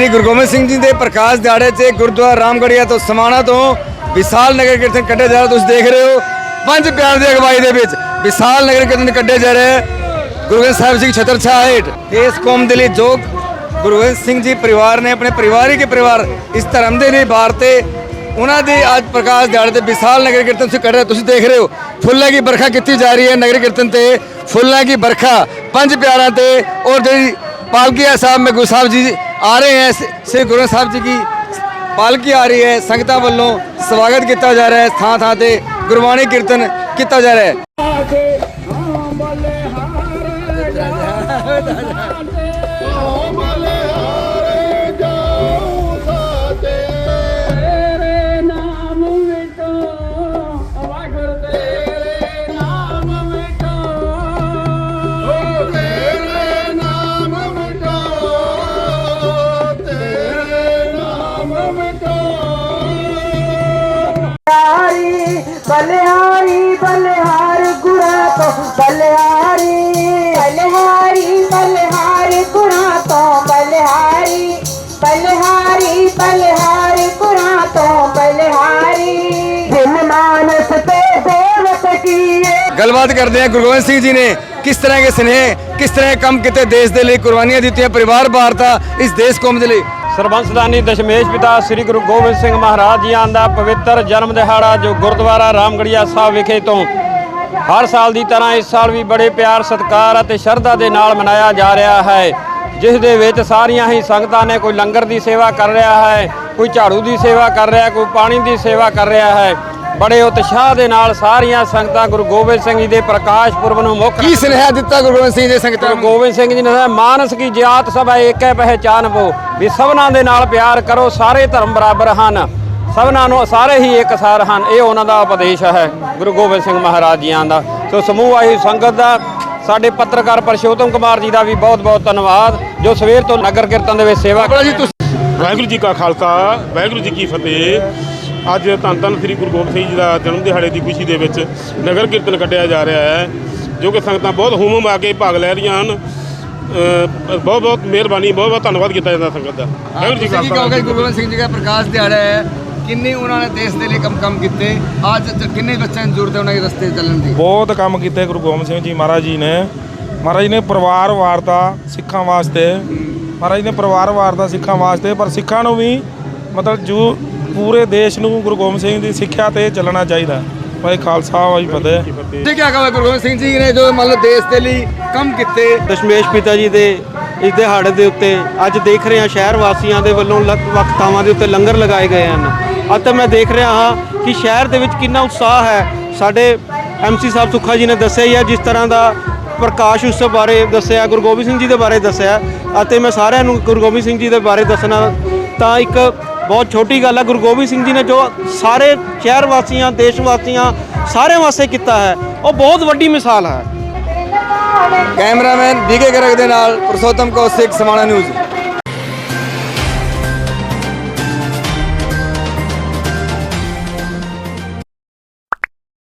ਸ੍ਰੀ ਗੁਰੂ ਗੋਬਿੰਦ ਸਿੰਘ ਜੀ ਦੇ ਪ੍ਰਕਾਸ਼ ਦਿਹਾੜੇ 'ਤੇ ਗੁਰਦੁਆਰਾ ਰਾਮਗੜੀਆ ਤੋਂ ਸਮਾਣਾ ਤੋਂ ਵਿਸਾਲ ਨਗਰ ਕੀਰਤਨ ਕੱਢਿਆ ਜਾ ਰਿਹਾ ਤੁਸੀਂ ਦੇਖ ਰਹੇ ਹੋ। ਪੰਜ ਪਿਆਰ ਦੀ ਅਗਵਾਈ ਦੇ ਵਿੱਚ ਵਿਸਾਲ ਨਗਰ ਕੀਰਤਨ ਕੱਢਿਆ ਜਾ ਰਿਹਾ ਗੁਰੂ ਗ੍ਰੰਥ ਸਾਹਿਬ ਜੀ ਛਤਰ ਛਾਹੇਟ ਇਸ ਕੌਮ ਦੇ ਲਈ ਜੋ ਗੁਰੂ ਗੋਬਿੰਦ ਸਿੰਘ ਜੀ ਪਰਿਵਾਰ ਨੇ, ਆਪਣੇ ਪਰਿਵਾਰਿਕ ਪਰਿਵਾਰ ਇਸ ਧਰਮ ਦੇ ਲਈ ਬਾਰਤੇ ਉਹਨਾਂ ਦੇ ਅੱਜ ਪ੍ਰਕਾਸ਼ ਦਿਹਾੜੇ ਤੇ ਵਿਸਾਲ ਨਗਰ ਕੀਰਤਨ ਤੁਸੀਂ ਕੱਢ ਰਹੇ ਤੁਸੀਂ ਦੇਖ ਰਹੇ ਹੋ। ਫੁੱਲਾਂ ਦੀ ਬਰਖਾ ਕੀਤੀ ਜਾ ਰਹੀ ਹੈ ਨਗਰ ਕੀਰਤਨ ਤੇ, ਫੁੱਲਾਂ ਦੀ ਬਰਖਾ ਪੰਜ ਪਿਆਰਾਂ ਤੇ, ਔਰ ਜਿਹੜੀ ਪਾਲਕੀਆ ਸਾਹਿਬ ਮੇ ਗੁਰੂ ਸਾਹਿਬ ਜੀ आ रहे हैं श्री गुरु साहब जी की ਪਾਲਕੀ ਆ ਰਹੀ ਹੈ ਸੰਗਤਾਂ ਵੱਲੋਂ ਸਵਾਗਤ ਕੀਤਾ ਜਾ ਰਿਹਾ ਹੈ ਥਾਂ ਥਾਂ ਤੇ ਗੁਰਬਾਣੀ ਕੀਰਤਨ ਕੀਤਾ ਜਾ ਰਿਹਾ ਹੈ ਤੇਰੇ ਬਲਿਹਾਰੀ ਬਲਿਹਾਰੀ ਬਲਿਹਾਰੀ ਗੁਣਾ ਤੋਂ ਬਲਿਹਾਰੀ ਬਲਿਹਾਰੀ ਬਲਿਹਾਰੀ ਗੁਣਾ ਤੋਂ ਬਲਿਹਾਰੀ ਜਿਨ ਮਾਨਸ ਤੇ ਦੇਵਤ ਕੀਏ ਗੱਲਬਾਤ ਕਰਦੇ ਹਾਂ ਗੁਰੂ ਗੋਬਿੰਦ ਸਿੰਘ ਜੀ ਨੇ ਕਿਸ ਤਰ੍ਹਾਂ ਦੇ ਸਨੇਹ ਕਿਸ ਤਰ੍ਹਾਂ ਦੇ ਕੰਮ ਕੀਤੇ ਦੇਸ਼ ਦੇ ਲਈ ਕੁਰਬਾਨੀਆਂ ਦਿੱਤੀਆਂ ਪਰਿਵਾਰ ਬਾਰਤਾ ਇਸ ਦੇਸ਼ ਕੌਮ ਦੇ ਲਈ ਸਰਬੰਸਦਾਨੀ ਦਸ਼ਮੇਸ਼ ਪਿਤਾ ਸ੍ਰੀ ਗੁਰੂ ਗੋਬਿੰਦ ਸਿੰਘ ਮਹਾਰਾਜ ਜੀਆਂ ਦਾ ਪਵਿੱਤਰ ਜਨਮ ਦਿਹਾੜਾ ਜੋ ਗੁਰਦੁਆਰਾ ਰਾਮਗੜੀਆ ਸਾਹਿਬ ਵਿਖੇ ਤੋਂ ਹਰ ਸਾਲ ਦੀ ਤਰ੍ਹਾਂ ਇਸ ਸਾਲ ਵੀ ਬੜੇ ਪਿਆਰ ਸਤਿਕਾਰ ਅਤੇ ਸ਼ਰਧਾ ਦੇ ਨਾਲ ਮਨਾਇਆ ਜਾ ਰਿਹਾ ਹੈ ਜਿਸ ਦੇ ਵਿੱਚ ਸਾਰੀਆਂ ਹੀ ਸੰਗਤਾਂ ਨੇ ਕੋਈ ਲੰਗਰ ਦੀ ਸੇਵਾ ਕਰ ਰਿਹਾ ਹੈ ਕੋਈ ਝਾੜੂ ਦੀ ਸੇਵਾ ਕਰ ਰਿਹਾ ਕੋਈ ਪਾਣੀ ਦੀ ਸੇਵਾ ਕਰ ਰਿਹਾ ਹੈ। ਬੜੇ ਉਤਸ਼ਾਹ ਦੇ ਨਾਲ ਸਾਰੀਆਂ ਸੰਗਤਾਂ ਗੁਰੂ ਗੋਬਿੰਦ ਸਿੰਘ ਜੀ ਦੇ ਪ੍ਰਕਾਸ਼ ਪੁਰਬ ਨੂੰ ਮੁੱਖ ਕੀ ਸੁਨੇਹਾ ਦਿੱਤਾ ਗੁਰੂ ਗੋਬਿੰਦ ਸਿੰਘ ਜੀ ਦੇ ਸੰਗਤਾਂ ਨੂੰ? ਗੋਬਿੰਦ ਸਿੰਘ ਜੀ ਨੇ ਮਾਨਸ ਕੀ ਜਾਤ ਸਭ ਏਕੈ ਪਹਿਚਾਨ ਬੋ ਵੀ ਸਭਨਾਂ ਦੇ ਨਾਲ ਪਿਆਰ ਕਰੋ ਸਾਰੇ ਧਰਮ ਬਰਾਬਰ ਹਨ। ਸਭਨਾਂ ਨੂੰ ਸਾਰੇ ਹੀ ਇੱਕ ਸਾਰ ਹਨ। ਇਹ ਉਹਨਾਂ ਦਾ ਉਪਦੇਸ਼ ਹੈ ਗੁਰੂ ਗੋਬਿੰਦ ਸਿੰਘ ਮਹਾਰਾਜ ਜੀਆਂ ਦਾ। ਸੋ ਸਮੂਹ ਆਈ ਸੰਗਤ ਦਾ ਸਾਡੇ ਪੱਤਰਕਾਰ ਪਰਸ਼ੋਤਮ ਕੁਮਾਰ ਜੀ ਦਾ ਵੀ ਬਹੁਤ ਬਹੁਤ ਧੰਨਵਾਦ ਜੋ ਸਵੇਰ ਤੋਂ ਨਗਰ ਕੀਰਤਨ ਦੇ ਵਿੱਚ ਸੇਵਾ ਬੜਾ ਜੀ ਤੁਸੀਂ ਵਾਹਿਗੁਰੂ ਜੀ ਕਾ ਖਾਲਸਾ ਵਾਹਿਗੁਰੂ ਜੀ ਕੀ ਫਤਿਹ। ਅੱਜ ਧੰਨ ਧੰਨ ਸ੍ਰੀ ਗੁਰੂ ਗੋਬਿੰਦ ਸਿੰਘ ਜੀ ਦਾ ਜਨਮ ਦਿਹਾੜੇ ਦੀ ਖੁਸ਼ੀ ਦੇ ਵਿੱਚ ਨਗਰ ਕੀਰਤਨ ਕੱਢਿਆ ਜਾ ਰਿਹਾ ਹੈ ਜੋ ਕਿ ਸੰਗਤਾਂ ਬਹੁਤ ਹੂਮ ਆ ਕੇ ਭਾਗ ਲੈ ਰਹੀਆਂ ਹਨ। ਬਹੁਤ ਬਹੁਤ ਮਿਹਰਬਾਨੀ ਬਹੁਤ ਬਹੁਤ ਧੰਨਵਾਦ ਕੀਤਾ ਜਾਂਦਾ ਸੰਗਤ ਦਾ। ਵਾਹਿਗੁਰੂ ਜੀ ਕਾ ਖਾਲਸਾ ਗੁਰੂ ਗੋਬਿੰਦ ਸਿੰਘ ਜੀ ਦਾ ਪ੍ਰਕਾਸ਼ ਦਿਹਾੜਾ ਹੈ। ਕਿੰਨੇ ਉਹਨਾਂ ਨੇ ਦੇਸ਼ ਦੇ ਲਈ ਕੰਮ ਕੰਮ ਕੀਤੇ? ਅੱਜ ਕਿੰਨੇ ਬੱਚਿਆਂ ਨੂੰ ਜ਼ਰੂਰਤ ਹੈ ਉਹਨਾਂ ਦੇ ਰਸਤੇ ਚੱਲਣ ਦੀ? ਬਹੁਤ ਕੰਮ ਕੀਤੇ ਗੁਰੂ ਗੋਬਿੰਦ ਸਿੰਘ ਜੀ ਮਹਾਰਾਜ ਜੀ ਨੇ। ਮਹਾਰਾਜ ਜੀ ਨੇ ਪਰਿਵਾਰ ਵਾਰਤਾ ਸਿੱਖਾਂ ਵਾਸਤੇ। ਮਹਾਰਾਜ ਜੀ ਨੇ ਪਰਿਵਾਰ ਵਾਰਤਾ ਸਿੱਖਾਂ ਵਾਸਤੇ ਪਰ ਸਿੱਖਾਂ ਨੂੰ ਵੀ ਮਤਲਬ ਜੋ ਪੂਰੇ ਦੇਸ਼ ਨੂੰ ਗੁਰੂ ਗੋਬਿੰਦ ਸਿੰਘ ਦੀ ਸਿੱਖਿਆ ਤੇ ਚੱਲਣਾ ਚਾਹੀਦਾ। ਭਾਈ ਖਾਲਸਾ ਵਾਹਿ ਫਤਿਹ। ਤੁਸੀਂ ਕੀ ਕਹੋਗੇ ਗੁਰੂ ਗੋਬਿੰਦ ਸਿੰਘ ਜੀ ਨੇ ਜੋ ਮੰਨ ਲਓ ਦੇਸ਼ ਦੇ ਲਈ ਕੰਮ ਕੀਤੇ? ਦਸ਼ਮੇਸ਼ ਪਿਤਾ ਜੀ ਦੇ ਇਸ ਦਿਹਾੜੇ ਦੇ ਉੱਤੇ ਅੱਜ ਦੇਖ ਰਹੇ ਹਾਂ ਸ਼ਹਿਰ ਵਾਸੀਆਂ ਦੇ ਵੱਲੋਂ ਲੱਖ ਵੱਖ ਥਾਵਾਂ ਦੇ ਉੱਤੇ ਲੰਗਰ ਲਗਾਏ ਗਏ ਹਨ। ਅਤੇ ਮੈਂ ਦੇਖ ਰਿਹਾ ਹਾਂ ਕਿ ਸ਼ਹਿਰ ਦੇ ਵਿੱਚ ਕਿੰਨਾ ਉਤਸ਼ਾਹ ਹੈ। ਸਾਡੇ ਐਮਸੀ ਸਾਹਿਬ ਸੁੱਖਾ ਜੀ ਨੇ ਦੱਸਿਆ ਹੀ ਹੈ, ਜਿਸ ਤਰ੍ਹਾਂ ਦਾ ਪ੍ਰਕਾਸ਼ ਉਤਸਵ ਬਾਰੇ ਦੱਸਿਆ, ਗੁਰੂ ਗੋਬਿੰਦ ਸਿੰਘ ਜੀ ਦੇ ਬਾਰੇ ਦੱਸਿਆ। ਅਤੇ ਮੈਂ ਸਾਰਿਆਂ ਨੂੰ ਗੁਰੂ ਗੋਬਿੰਦ ਸਿੰਘ ਜੀ ਦੇ ਬਾਰੇ ਦੱਸਣਾ ਤਾਂ ਇੱਕ ਬਹੁਤ ਛੋਟੀ ਗੱਲ ਹੈ, ਗੁਰੂ ਗੋਬਿੰਦ ਸਿੰਘ ਜੀ ਨੇ ਜੋ ਸਾਰੇ ਸ਼ਹਿਰ ਵਾਸੀਆਂ, ਦੇਸ਼ ਵਾਸੀਆਂ ਸਾਰਿਆਂ ਵਾਸਤੇ ਕੀਤਾ ਹੈ, ਉਹ ਬਹੁਤ ਵੱਡੀ ਮਿਸਾਲ ਹੈ। ਕੈਮਰਾਮੈਨ ਬੀਕੇ ਗਰਗ ਦੇ ਨਾਲ ਪੁਰਸ਼ੋਤਮ ਕੌਸ਼ਿਕ ਸਮਾਣਾ ਨਿਊਜ਼।